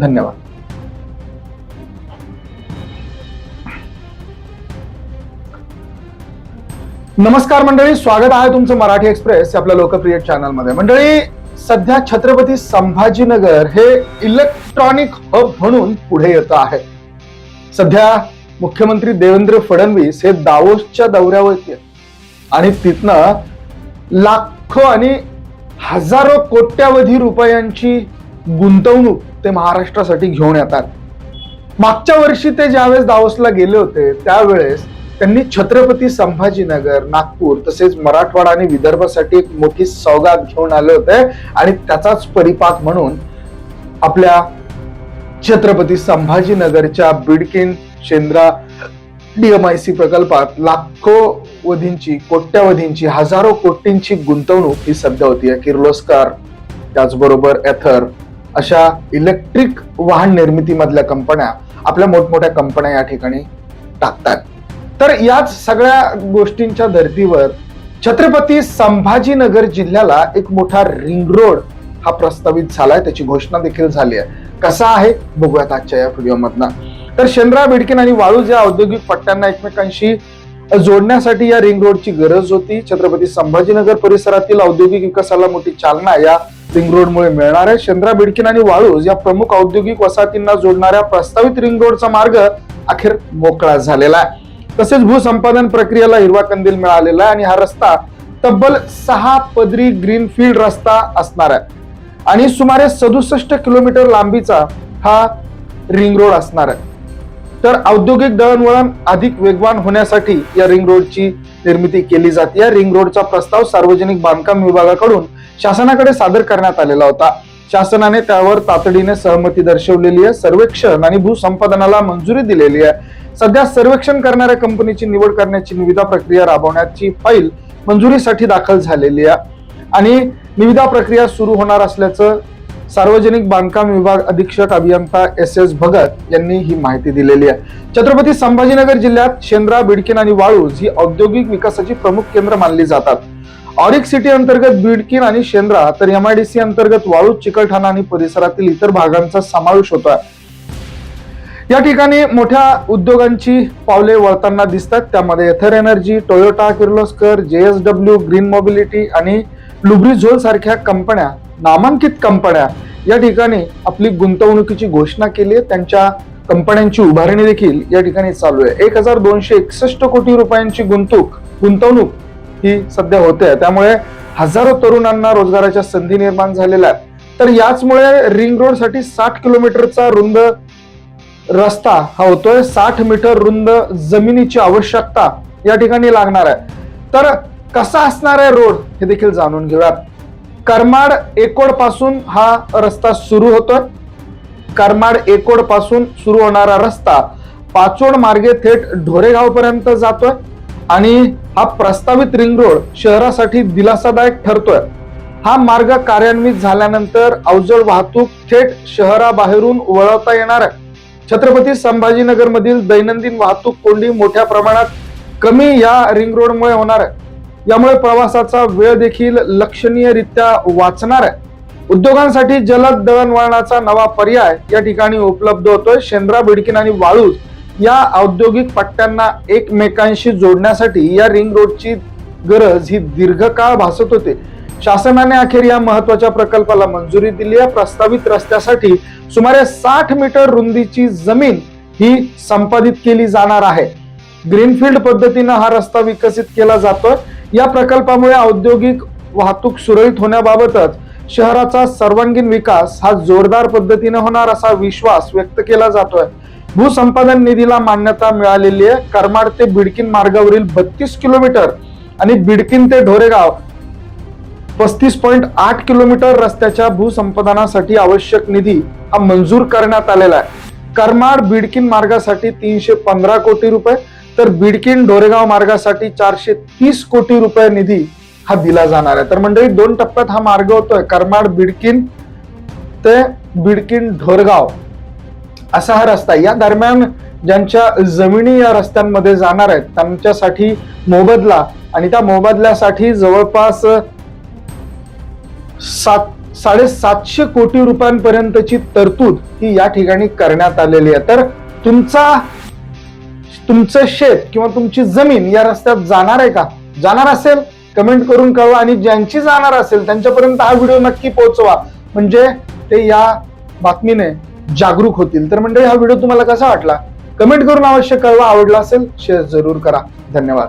धन्यवाद. नमस्कार मंडळी स्वागत आहे तुमचं मराठी एक्सप्रेस आपल्या लोकप्रिय चॅनलमध्ये. मंडळी सध्या छत्रपती संभाजीनगर हे इलेक्ट्रॉनिक हब म्हणून पुढे येत आहे. सध्या मुख्यमंत्री देवेंद्र फडणवीस हे दावोसच्या दौऱ्यावरती आणि तिथनं लाखो आणि हजारो कोट्यावधी रुपयांची गुंतवणूक ते महाराष्ट्रासाठी घेऊन येतात. मागच्या वर्षी ते ज्यावेळेस दावोसला गेले होते त्यावेळेस त्यांनी छत्रपती संभाजीनगर नागपूर तसेच मराठवाडा आणि विदर्भासाठी एक मोठी सौगात घेऊन आले होते आणि त्याचाच परिपाक म्हणून आपल्या छत्रपती संभाजीनगरच्या बिडकिन शेंद्रा डीएमआयसी प्रकल्पात लाखो वधींची कोट्यावधींची हजारो कोटींची गुंतवणूक ही सध्या होती. किर्लोस्कर त्याचबरोबर एथर अशा इलेक्ट्रिक वाहन निर्मितीमधल्या कंपन्या आपल्या मोठमोठ्या कंपन्या या ठिकाणी टाकतात. तर याच सगळ्या गोष्टींच्या धर्तीवर छत्रपती संभाजीनगर जिल्ह्याला एक मोठा रिंग रोड हा प्रस्तावित झालाय त्याची घोषणा देखील झाली आहे. कसा आहे? बघूयात आजच्या या व्हिडिओमधनं तर शेंद्रा बिडकिन आणि वाळूज या औद्योगिक पट्ट्यांना एकमेकांशी जोडण्यासाठी या रिंग रोडची गरज होती. छत्रपती संभाजीनगर परिसरातील औद्योगिक विकासाला मोठी चालना या रिंग रोडमुळे मिळणाऱ्या शेंद्रा बिडकिन आणि वाळूज या प्रमुख औद्योगिक वसाहतींना जोडणाऱ्या प्रस्तावित रिंग रोडचा मार्ग अखेर मोकळा झालेला आहे. तसेच भूसंपादन प्रक्रियेला हिरवा कंदील मिळालेला आहे आणि हा रस्ता तब्बल सहा पदरी ग्रीनफील्ड रस्ता असणार आहे. आणि सुमारे सदुसष्ट किलोमीटर लांबीचा हा रिंग रोड असणार आहे. तर औद्योगिक दळणवळण अधिक वेगवान होण्यासाठी या रिंग रोडची निर्मिती केली जाते. या रिंग रोडचा प्रस्ताव सार्वजनिक बांधकाम विभागाकडून शासनाकडे सादर करण्यात आलेला होता. शासनाने त्यावर तातडीने सहमती दर्शवलेली आहे. सर्वेक्षण आणि भूसंपादनाला मंजुरी दिलेली आहे. सध्या सर्वेक्षण करणाऱ्या कंपनीची निवड करण्याची निविदा प्रक्रिया राबवण्याची फाईल मंजुरीसाठी दाखल झालेली आहे. आणि निविदा प्रक्रिया सुरू होणार असल्याचं सार्वजनिक बांधकाम विभाग अधीक्षक अभियंता एस एस भगत यांनी ही माहिती दिलेली आहे. छत्रपती संभाजीनगर जिल्ह्यात शेंद्रा बिडकिन आणि वाळूज ही औद्योगिक विकासाची प्रमुख केंद्र मानली जातात. ऑरिक सिटी अंतर्गत बिडकिन आणि शेंद्रा तर एमआयडीसी अंतर्गत वाळू चिकलठाणा आणि परिसरातील इतर भागांचा समावेश होता या ठिकाणी मोठ्या उद्योगांची पावले वळताना दिसतात. त्यामध्ये Ather energy Toyota Kirloskar JSW green mobility आणि लुब्रिझोल सारख्या कंपन्या नामांकित कंपन्या या ठिकाणी आपली गुंतवणुकीची घोषणा केली आहे. त्यांच्या कंपन्यांची उभारणी देखील या ठिकाणी चालू आहे. एक हजार दोनशे एकसष्ट कोटी रुपयांची गुंतवणूक गुंतवणूक ही सध्या होते. त्यामुळे हजारो तरुणांना रोजगाराच्या संधी निर्माण झालेल्या आहेत. तर याचमुळे रिंग रोडसाठी साठ किलोमीटरचा रुंद रस्ता हा होतोय. साठ मीटर रुंद जमिनीची आवश्यकता या ठिकाणी लागणार आहे. तर कसा असणार आहे रोड हे देखील जाणून घेऊयात. करमाड एकोडपासून हा रस्ता सुरू होतोय. करमाड एकोडपासून सुरू होणारा रस्ता पाचोड मार्गे थेट ढोरेगाव पर्यंत जातोय. आणि हा प्रस्तावित रिंग रोड शहरासाठी दिलासादायक ठरतोय. हा मार्ग कार्यान्वित झाल्यानंतर अवजड वाहतूक थेट शहराबाहेरून वळवता येणार आहे. छत्रपती संभाजीनगर मधील दैनंदिन वाहतूक कोंडी मोठ्या प्रमाणात कमी या रिंग रोडमुळे होणार आहे. यामुळे प्रवासाचा वेळ देखील लक्षणीयरित्या वाचणार आहे. उद्योगांसाठी जलद दळणवळणाचा नवा पर्याय या ठिकाणी उपलब्ध होतोय. शेंद्रा बिडकिन आणि वाळूज या औद्योगिक पट्ट्यांना एकमेकांशी जोडण्यासाठी या रिंग रोडची गरज ही दीर्घकाळ भासत होते. शासनाने अखेर या महत्त्वाच्या प्रकल्पाला मंजुरी दिली आहे. प्रस्तावित रस्त्यासाठी सुमारे साठ मीटर रुंदीची जमीन ही संपादित केली जाणार आहे. ग्रीनफील्ड पद्धतीनं हा रस्ता विकसित केला जातोय. या प्रकल्पामुळे औद्योगिक वाहतूक सुरळीत होण्याबाबतच शहराचा सर्वांगीण विकास हा जोरदार पद्धतीने होणार असा विश्वास व्यक्त केला जातोय. भूसंपादन निधीला मान्यता मिळालेली आहे. करमाड ते बिडकिन मार्गावरील बत्तीस किलोमीटर आणि बिडकिन ते ढोरेगाव पस्तीस पॉईंट आठ किलोमीटर रस्त्याच्या भूसंपादनासाठी आवश्यक निधी हा मंजूर करण्यात आलेला आहे. करमाड बिडकिन मार्गासाठी तीनशे पंधरा कोटी रुपये तर बिडकिन ढोरेगाव मार्गासाठी चारशे तीस कोटी रुपये निधी हा दिला जाणार आहे. तर मंडळी दोन टप्प्यात हा मार्ग होतोय. करमाड बिडकिन ते बिडकिन ढोरगाव. असा हा रस्ता या दरम्यान ज्यांच्या जमिनी या रस्त्यांमध्ये जाणार आहेत त्यांच्यासाठी मोबदला आणि त्या मोबदल्यासाठी जवळपास सात साडेसातशे कोटी रुपयांपर्यंतची तरतूद ही या ठिकाणी करण्यात आलेली आहे. तर तुमचा तुमचं शेत किंवा तुमची जमीन या रस्त्यात जाणार आहे का? जाणार असेल. कमेंट करून कळवा आणि ज्यांची जाणार असेल त्यांच्यापर्यंत हा व्हिडिओ नक्की पोहोचवा. म्हणजे ते या बातमीने जागरूक होतील. तर म्हणजे हा व्हिडिओ तुम्हाला कसा वाटला? कमेंट करून अवश्य कळवा. आवडला असेल शेअर जरूर करा. धन्यवाद.